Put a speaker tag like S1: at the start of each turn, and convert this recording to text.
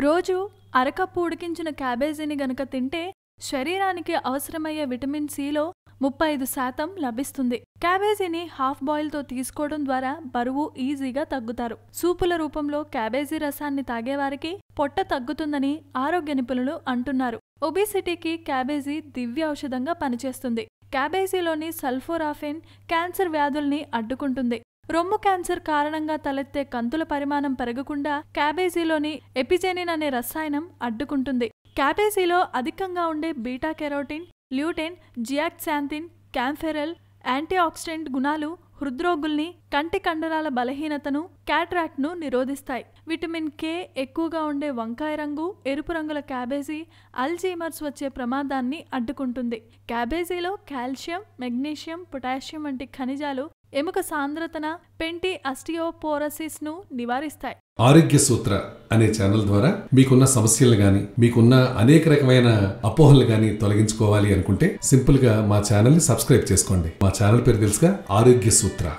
S1: రోజు అరకప్పు ఉడికించిన క్యాబేజీని గనక తింటే శరీరానికి అవసరమయ్యే విటమిన్ సిలో ముప్పై ఐదు శాతం లభిస్తుంది. క్యాబేజీని హాఫ్ బాయిల్తో తీసుకోవడం ద్వారా బరువు ఈజీగా తగ్గుతారు. సూపుల రూపంలో క్యాబేజీ రసాన్ని తాగేవారికి పొట్ట తగ్గుతుందని ఆరోగ్య నిపుణులు అంటున్నారు. ఒబిసిటీకి క్యాబేజీ దివ్య ఔషధంగా పనిచేస్తుంది. క్యాబేజీలోని సల్ఫోరాఫిన్ క్యాన్సర్ వ్యాధుల్ని అడ్డుకుంటుంది. రొమ్ము క్యాన్సర్ కారణంగా తలెత్తే కంతుల పరిమాణం పెరగకుండా క్యాబేజీలోని ఎపిజెనిన్ అనే రసాయనం అడ్డుకుంటుంది. క్యాబేజీలో అధికంగా ఉండే beta carotene lutein zeaxanthin kaempferol antioxidant గుణాలు హృద్రోగుల్ని కంటి కండరాల బలహీనతను క్యాట్రాక్ట్ను నిరోధిస్తాయి. విటమిన్ కే ఎక్కువగా ఉండే వంకాయ రంగు ఎరుపు రంగుల క్యాబేజీ అల్జీమర్స్ వచ్చే ప్రమాదాన్ని అడ్డుకుంటుంది. క్యాబేజీలో కాల్షియం మెగ్నీషియం పొటాషియం వంటి ఖనిజాలు ఎముక సాంద్రతన పెంటి అస్టియోపోరసిస్ను నివారిస్తాయి.
S2: ఆరోగ్య సూత్ర అనే ఛానల్ ద్వారా మీకున్న సమస్యలు గాని మీకున్న అనేక రకమైన అపోహలు గాని తొలగించుకోవాలి అనుకుంటే సింపుల్గా మా ఛానల్ని సబ్స్క్రైబ్ చేసుకోండి. మా ఛానల్ పేరు తెలుసుగా ఆరోగ్య సూత్ర.